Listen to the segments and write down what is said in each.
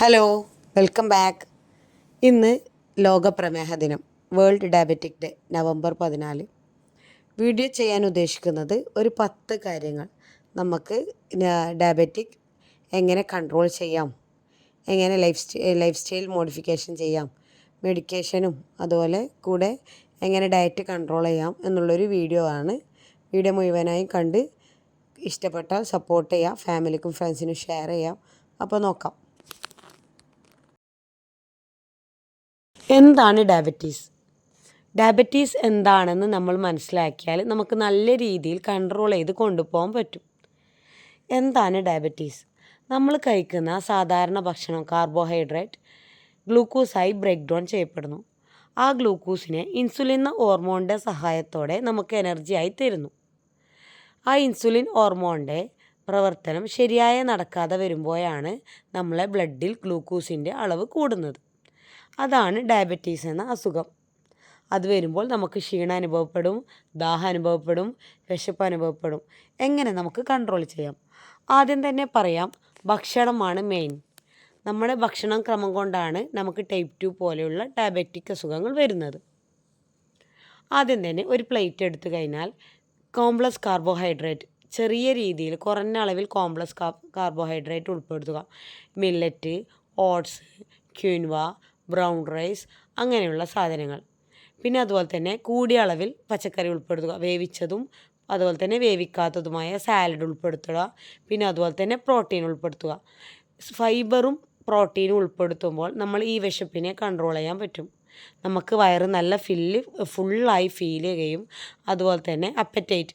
Hello welcome back ഇന്ന് ലോക പ്രമേഹ ദിനം വേൾഡ് ഡയബറ്റിക് ഡേ നവംബർ പതിനാല്. വീഡിയോ ചെയ്യാൻ ഉദ്ദേശിക്കുന്നത് ഒരു പത്ത് കാര്യങ്ങൾ നമുക്ക് ഡയബറ്റിക് എങ്ങനെ കൺട്രോൾ ചെയ്യാം എങ്ങനെ ലൈഫ് സ്റ്റൈ ലൈഫ് സ്റ്റൈൽ മോഡിഫിക്കേഷൻ ചെയ്യാം മെഡിക്കേഷനും അതുപോലെ കൂടെ എങ്ങനെ ഡയറ്റ് കൺട്രോൾ ചെയ്യാം എന്നുള്ളൊരു വീഡിയോ ആണ്. വീഡിയോ മുഴുവനായും കണ്ട് ഇഷ്ടപ്പെട്ടാൽ സപ്പോർട്ട് ചെയ്യാം ഫാമിലിക്കും ഫ്രണ്ട്സിനും ഷെയർ ചെയ്യാം. അപ്പോൾ നോക്കാം. എന്താണ് ഡയബറ്റീസ് ഡയബറ്റീസ് എന്താണെന്ന് നമ്മൾ മനസ്സിലാക്കിയാൽ നമുക്ക് നല്ല രീതിയിൽ കൺട്രോൾ ചെയ്ത് കൊണ്ടുപോകാൻ പറ്റും. എന്താണ് ഡയബറ്റീസ് നമ്മൾ കഴിക്കുന്ന സാധാരണ ഭക്ഷണം കാർബോഹൈഡ്രേറ്റ് ഗ്ലൂക്കോസായി ബ്രേക്ക് ഡൗൺ ചെയ്യപ്പെടുന്നു. ആ ഗ്ലൂക്കോസിനെ ഇൻസുലിൻ ഹോർമോണിന്റെ സഹായത്തോടെ നമുക്ക് എനർജിയായി തരുന്നു. ആ ഇൻസുലിൻ ഹോർമോണിന്റെ പ്രവർത്തനം ശരിയായ നടക്കാതെ വരുമ്പോഴാണ് നമ്മളെ ബ്ലഡിൽ ഗ്ലൂക്കോസിന്റെ അളവ് കൂടുന്നത്. അതാണ് ഡയബറ്റീസ് എന്ന അസുഖം. അത് വരുമ്പോൾ നമുക്ക് ക്ഷീണം അനുഭവപ്പെടും ദാഹം അനുഭവപ്പെടും വിശപ്പ് അനുഭവപ്പെടും. എങ്ങനെ നമുക്ക് കൺട്രോൾ ചെയ്യാം? ആദ്യം തന്നെ പറയാം ഭക്ഷണമാണ് മെയിൻ നമ്മുടെ ഭക്ഷണം ക്രമം കൊണ്ടാണ് നമുക്ക് ടൈപ്പ് ടു പോലെയുള്ള ഡയബറ്റിക് അസുഖങ്ങൾ വരുന്നത്. ആദ്യം തന്നെ ഒരു പ്ലേറ്റ് എടുത്തു കഴിഞ്ഞാൽ കോംപ്ലക്സ് കാർബോഹൈഡ്രേറ്റ് ചെറിയ രീതിയിൽ കുറഞ്ഞ അളവിൽ കോംപ്ലക്സ് കാർബോഹൈഡ്രേറ്റ് ഉൾപ്പെടുത്തുക. Millet oats quinoa brown rice അങ്ങനെയുള്ള സാധനങ്ങൾ. പിന്നെ അതുപോലെ തന്നെ കൂടിയ അളവിൽ പച്ചക്കറി ഉൾപ്പെടുത്തുക വേവിച്ചതും അതുപോലെ തന്നെ വേവിക്കാത്തതുമായ സാലഡ് ഉൾപ്പെടുത്തുക പിന്നെ അതുപോലെ തന്നെ പ്രോട്ടീൻ ഉൾപ്പെടുത്തുക. ഫൈബറും പ്രോട്ടീനും ഉൾപ്പെടുത്തുമ്പോൾ നമ്മൾ ഈ വിശപ്പിനെ കൺട്രോൾ ചെയ്യാൻ പറ്റും. നമുക്ക് വയറ് നല്ല ഫില്ല് ഫുള്ളായി ഫീൽ ചെയ്യുകയും അതുപോലെ തന്നെ അപ്പറ്റൈറ്റ്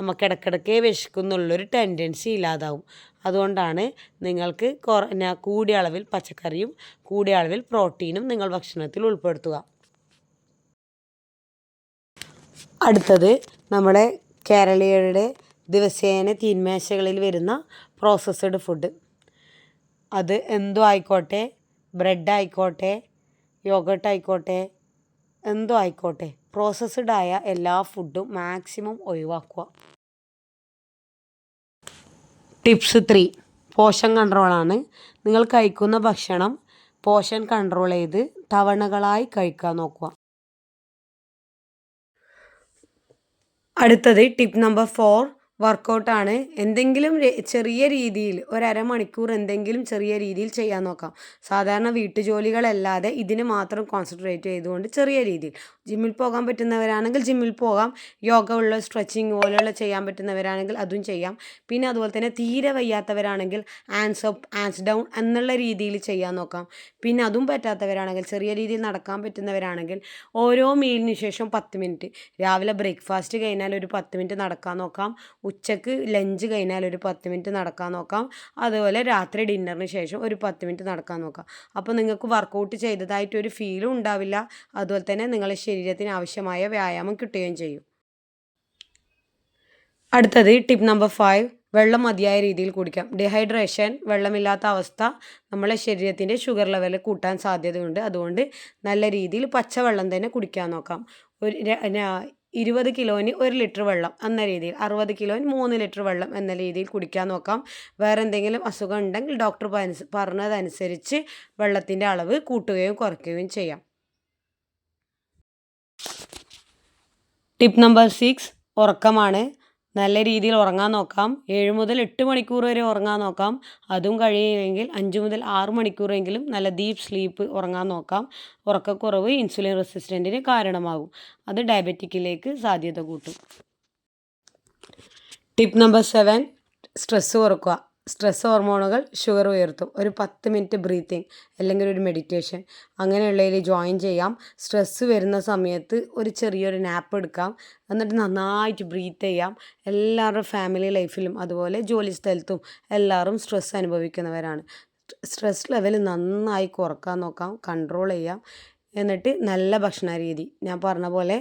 നമുക്ക് ഇടയ്ക്കിടയ്ക്ക് വിശക്കുന്നുള്ളൊരു ടെൻഡൻസി ഇല്ലാതാവും. അതുകൊണ്ടാണ് നിങ്ങൾക്ക് കുറഞ്ഞ കൂടിയ അളവിൽ പച്ചക്കറിയും കൂടിയ അളവിൽ പ്രോട്ടീനും നിങ്ങൾ ഭക്ഷണത്തിൽ ഉൾപ്പെടുത്തുക. അടുത്തത് നമ്മുടെ കേരളീയരുടെ ദിവസേന തീന്മേശകളിൽ വരുന്ന പ്രോസസ്ഡ് ഫുഡ് അത് എന്തോ ആയിക്കോട്ടെ? ബ്രെഡ് ആയിക്കോട്ടെ? യോഗട്ട് ആയിക്കോട്ടെ? എന്തോ ആയിക്കോട്ടെ? പ്രോസസ്ഡ് ആയ എല്ലാ ഫുഡും മാക്സിമം ഒഴിവാക്കുക. ടിപ്സ് ത്രീ പോഷൻ കൺട്രോളാണ് നിങ്ങൾ കഴിക്കുന്ന ഭക്ഷണം പോഷൻ കൺട്രോൾ ചെയ്ത് തവണകളായി കഴിക്കാൻ നോക്കുക. അടുത്തത് ടിപ്പ് നമ്പർ ഫോർ വർക്കൗട്ടാണ്. എന്തെങ്കിലും ചെറിയ രീതിയിൽ ഒരു അരമണിക്കൂർ എന്തെങ്കിലും ചെറിയ രീതിയിൽ ചെയ്യാൻ നോക്കാം. സാധാരണ വീട്ടുജോലികളല്ലാതെ ഇതിന് മാത്രം കോൺസെൻട്രേറ്റ് ചെയ്തുകൊണ്ട് ചെറിയ രീതിയിൽ. ജിമ്മിൽ പോകാൻ പറ്റുന്നവരാണെങ്കിൽ ജിമ്മിൽ പോകാം. യോഗ ഉള്ള സ്ട്രെച്ചിങ് പോലെയുള്ള ചെയ്യാൻ പറ്റുന്നവരാണെങ്കിൽ അതും ചെയ്യാം. പിന്നെ അതുപോലെ തന്നെ തീരെ വയ്യാത്തവരാണെങ്കിൽ ആൻസ് അപ്പ് ആൻസ് ഡൗൺ എന്നുള്ള രീതിയിൽ ചെയ്യാൻ നോക്കാം. പിന്നെ അതും പറ്റാത്തവരാണെങ്കിൽ ചെറിയ രീതിയിൽ നടക്കാൻ പറ്റുന്നവരാണെങ്കിൽ ഓരോ മീലിന് ശേഷം പത്ത് മിനിറ്റ് രാവിലെ ബ്രേക്ക്ഫാസ്റ്റ് കഴിഞ്ഞാൽ ഒരു പത്ത് മിനിറ്റ് നടക്കാൻ നോക്കാം. ഉച്ചയ്ക്ക് ലഞ്ച് കഴിഞ്ഞാൽ ഒരു പത്ത് മിനിറ്റ് നടക്കാൻ നോക്കാം. അതുപോലെ രാത്രി ഡിന്നറിന് ശേഷം ഒരു പത്ത് മിനിറ്റ് നടക്കാൻ നോക്കാം. അപ്പോൾ നിങ്ങൾക്ക് വർക്കൗട്ട് ചെയ്തതായിട്ട് ഒരു ഫീലും ഉണ്ടാവില്ല. അതുപോലെ തന്നെ നിങ്ങളുടെ ശരീരത്തിന് ആവശ്യമായ വ്യായാമം കിട്ടുകയും ചെയ്യും. അടുത്തത് ടിപ്പ് നമ്പർ ഫൈവ് വെള്ളം മതിയായ രീതിയിൽ കുടിക്കാം. ഡിഹൈഡ്രേഷൻ വെള്ളമില്ലാത്ത അവസ്ഥ നമ്മളെ ശരീരത്തിന്റെ ഷുഗർ ലെവൽ കൂട്ടാൻ സാധ്യതയുണ്ട്. അതുകൊണ്ട് നല്ല രീതിയിൽ പച്ചവെള്ളം തന്നെ കുടിക്കാൻ നോക്കാം. ഒരു ഇരുപത് കിലോന് ഒരു ലിറ്റർ വെള്ളം എന്ന രീതിയിൽ അറുപത് കിലോന് മൂന്ന് ലിറ്റർ വെള്ളം എന്ന രീതിയിൽ കുടിക്കാൻ നോക്കാം. വേറെ എന്തെങ്കിലും അസുഖം ഉണ്ടെങ്കിൽ ഡോക്ടർ പറഞ്ഞതനുസരിച്ച് വെള്ളത്തിന്റെ അളവ് കൂട്ടുകയും കുറയ്ക്കുകയും ചെയ്യാം. ടിപ്പ് നമ്പർ സിക്സ് ഉറക്കമാണ്. നല്ല രീതിയിൽ ഉറങ്ങാൻ നോക്കാം. ഏഴ് മുതൽ എട്ട് മണിക്കൂർ വരെ ഉറങ്ങാൻ നോക്കാം. അതും കഴിയുമെങ്കിൽ അഞ്ച് മുതൽ ആറ് മണിക്കൂറെങ്കിലും നല്ല ഡീപ്പ് സ്ലീപ്പ് ഉറങ്ങാൻ നോക്കാം. ഉറക്കക്കുറവ് ഇൻസുലിൻ റെസിസ്റ്റന്റിന് കാരണമാകും. അത് ഡയബറ്റിക്കിലേക്ക് സാധ്യത കൂട്ടും. ടിപ്പ് നമ്പർ സെവൻ സ്ട്രെസ്സ് കുറക്കുക. സ്ട്രെസ് ഹോർമോണുകൾ ഷുഗർ ഉയർത്തും. ഒരു പത്ത് മിനിറ്റ് ബ്രീത്തിങ് അല്ലെങ്കിൽ ഒരു മെഡിറ്റേഷൻ അങ്ങനെയുള്ളതിൽ ജോയിൻ ചെയ്യാം. സ്ട്രെസ്സ് വരുന്ന സമയത്ത് ഒരു ചെറിയൊരു നാപ്പ് എടുക്കാം. എന്നിട്ട് നന്നായിട്ട് ബ്രീത്ത് ചെയ്യാം. എല്ലാവരുടെ ഫാമിലി ലൈഫിലും അതുപോലെ ജോലി സ്ഥലത്തും എല്ലാവരും സ്ട്രെസ് അനുഭവിക്കുന്നവരാണ്. സ്ട്രെസ് ലെവൽ നന്നായി കുറയ്ക്കാൻ നോക്കാം. കൺട്രോൾ ചെയ്യാം. എന്നിട്ട് നല്ല ഭക്ഷണ രീതി ഞാൻ പറഞ്ഞ പോലെ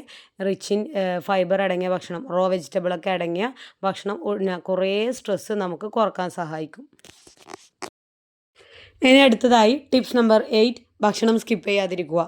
റിച്ച് ഇൻ ഫൈബർ അടങ്ങിയ ഭക്ഷണം റോ വെജിറ്റബിളൊക്കെ അടങ്ങിയ ഭക്ഷണം കുറേ സ്ട്രെസ്സ് നമുക്ക് കുറയ്ക്കാൻ സഹായിക്കും. ഇനി അടുത്തതായി ടിപ്സ് നമ്പർ എയ്റ്റ് ഭക്ഷണം സ്കിപ്പ് ചെയ്യാതിരിക്കുക.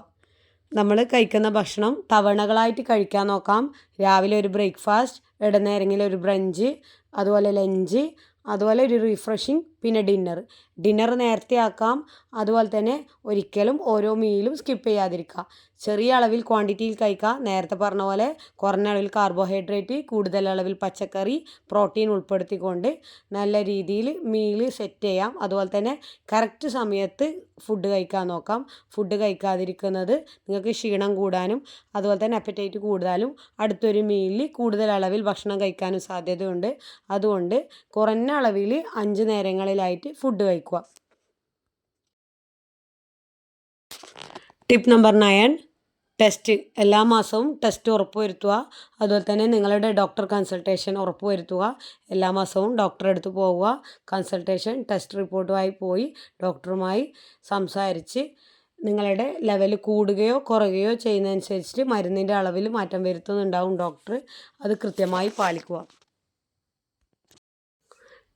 നമ്മൾ കഴിക്കുന്ന ഭക്ഷണം തവണകളായിട്ട് കഴിക്കാൻ നോക്കാം. രാവിലെ ഒരു ബ്രേക്ക്ഫാസ്റ്റ് ഇടനേരങ്ങളിൽ ഒരു ബ്രഞ്ച് അതുപോലെ ലഞ്ച് അതുപോലെ ഒരു റിഫ്രഷിങ് പിന്നെ ഡിന്നർ ഡിന്നർ നേരത്തെ ആക്കാം. അതുപോലെ തന്നെ ഒരിക്കലും ഓരോ മീലും സ്കിപ്പ് ചെയ്യാതിരിക്കുക. ചെറിയ അളവിൽ ക്വാണ്ടിറ്റിയിൽ കഴിക്കുക നേരത്തെ പറഞ്ഞ പോലെ കുറഞ്ഞ അളവിൽ കാർബോഹൈഡ്രേറ്റ് കൂടുതൽ അളവിൽ പച്ചക്കറി പ്രോട്ടീൻ ഉൾപ്പെടുത്തിക്കൊണ്ട് നല്ല രീതിയിൽ മീൽ സെറ്റ് ചെയ്യാം. അതുപോലെ തന്നെ കറക്റ്റ് സമയത്ത് ഫുഡ് കഴിക്കാൻ നോക്കാം. ഫുഡ് കഴിക്കാതിരിക്കുന്നത് നിങ്ങൾക്ക് ക്ഷീണം കൂടാനും അതുപോലെ തന്നെ അപ്പറ്റൈറ്റ് കൂടുതലും അടുത്തൊരു മീലിൽ കൂടുതൽ അളവിൽ ഭക്ഷണം കഴിക്കാനും സാധ്യതയുണ്ട്. അതുകൊണ്ട് കുറഞ്ഞ അളവിൽ അഞ്ച് നേരങ്ങളിലായിട്ട് ഫുഡ് കഴിക്കുക. ടിപ്പ് നമ്പർ നയൻ ടെസ്റ്റ് എല്ലാ മാസവും ടെസ്റ്റ് ഉറപ്പുവരുത്തുക അതുപോലെ തന്നെ നിങ്ങളുടെ ഡോക്ടർ കൺസൾട്ടേഷൻ ഉറപ്പുവരുത്തുക എല്ലാ മാസവും ഡോക്ടറെ അടുത്ത് പോവുക. കൺസൾട്ടേഷൻ ടെസ്റ്റ് റിപ്പോർട്ടുമായി പോയി ഡോക്ടറുമായി സംസാരിച്ച് നിങ്ങളുടെ ലെവൽ കൂടുകയോ കുറയുകയോ ചെയ്യുന്നതനുസരിച്ചിട്ട് മരുന്നിന്റെ അളവിൽ മാറ്റം വരുത്തുന്നുണ്ടാവും ഡോക്ടർ അത് കൃത്യമായി പാലിക്കുക.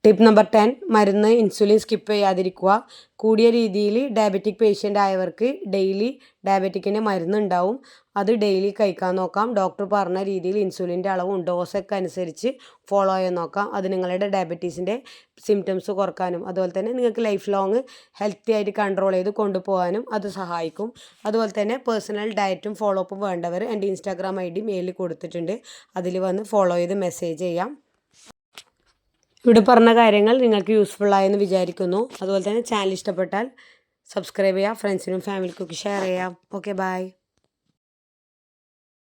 ടിപ്പ് നമ്പർ ടെൻ മരുന്ന് ഇൻസുലിൻ സ്കിപ്പ് ചെയ്യാതിരിക്കുക. കൂടിയ രീതിയിൽ ഡയബറ്റിക് പേഷ്യന്റ് ആയവർക്ക് ഡെയിലി ഡയബറ്റിക്കിന്റെ മരുന്ന് ഉണ്ടാവും. അത് ഡെയിലി കഴിക്കാൻ നോക്കാം. ഡോക്ടർ പറഞ്ഞ രീതിയിൽ ഇൻസുലിന്റെ അളവും ഡോസൊക്കെ അനുസരിച്ച് ഫോളോ ചെയ്യാൻ നോക്കാം. അത് നിങ്ങളുടെ ഡയബറ്റീസിന്റെ സിംറ്റംസ് കുറക്കാനും അതുപോലെ തന്നെ നിങ്ങൾക്ക് ലൈഫ് ലോങ് ഹെൽത്തി ആയിട്ട് കൺട്രോൾ ചെയ്ത് കൊണ്ടുപോകാനും അത് സഹായിക്കും. അതുപോലെ തന്നെ പേഴ്സണൽ ഡയറ്റും ഫോളോ അപ്പും വേണ്ടവർ എന്റെ ഇൻസ്റ്റാഗ്രാം ഐ ഡി മെയിലിൽ കൊടുത്തിട്ടുണ്ട്. അതിൽ വന്ന് ഫോളോ ചെയ്ത് മെസ്സേജ് ചെയ്യാം. ഇവിടെ പറഞ്ഞ കാര്യങ്ങൾ നിങ്ങൾക്ക് യൂസ്ഫുൾ ആയെന്ന് വിചാരിക്കുന്നു. അതുപോലെ തന്നെ ചാനൽ ഇഷ്ടപ്പെട്ടാൽ സബ്സ്ക്രൈബ് ചെയ്യുക ഫ്രണ്ട്സിനും ഫാമിലിക്കും ഒക്കെ ഷെയർ ചെയ്യാം ഓക്കെ ബൈ